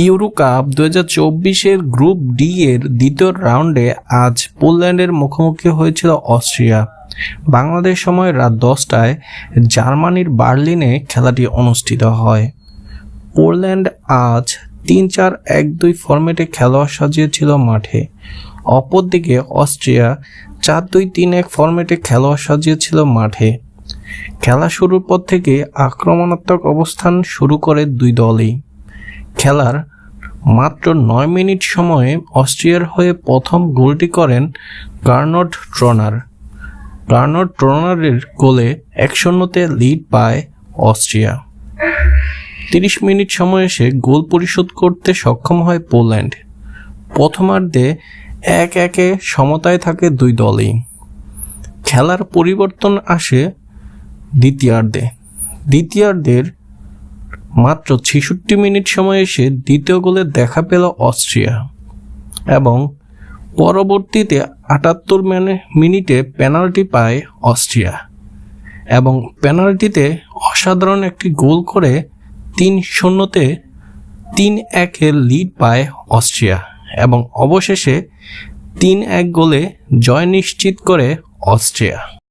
Euro cup দু চব্বিশের group D এর দ্বিতীয় রাউন্ডে আজ পোল্যান্ডের মুখোমুখি হয়েছিল অস্ট্রিয়া। বাংলাদেশ সময় রাত দশটায় জার্মানির বার্লিনে খেলাটি অনুষ্ঠিত হয়। পোল্যান্ড আজ তিন চার এক দুই ফরম্যাটে খেলোয়াড় সাজিয়েছিল মাঠে। অপরদিকে অস্ট্রিয়া চার দুই তিন এক ফরম্যাটে খেলোয়াড় সাজিয়েছিল মাঠে। খেলা শুরুর পর থেকে আক্রমণাত্মক অবস্থান শুরু করে দুই দলই। খেলার মাত্র নয় মিনিট সময়ে অস্ট্রিয়ার হয়ে প্রথম গোলটি করেন গার্নট ট্রনার। গার্নট ট্রনারের গোলে এক শূন্যতে লিড পায় অস্ট্রিয়া। তিরিশ মিনিট সময় এসে গোল পরিশোধ করতে সক্ষম হয় পোল্যান্ড। প্রথমার্ধে এক একে সমতায় থাকে দুই দলই। খেলার পরিবর্তন আসে দ্বিতীয়ার্ধে। দ্বিতীয়ার্ধের মাত্র ছেষট্টি মিনিট সময় এসে দ্বিতীয় গোলে দেখা পেল অস্ট্রিয়া এবং পরবর্তীতে আটাত্তর মিনিটে পেনাল্টি পায় অস্ট্রিয়া এবং পেনাল্টিতে অসাধারণ একটি গোল করে তিন শূন্যতে তিন একের লিড পায় অস্ট্রিয়া এবং অবশেষে তিন এক গোলে জয় নিশ্চিত করে অস্ট্রিয়া।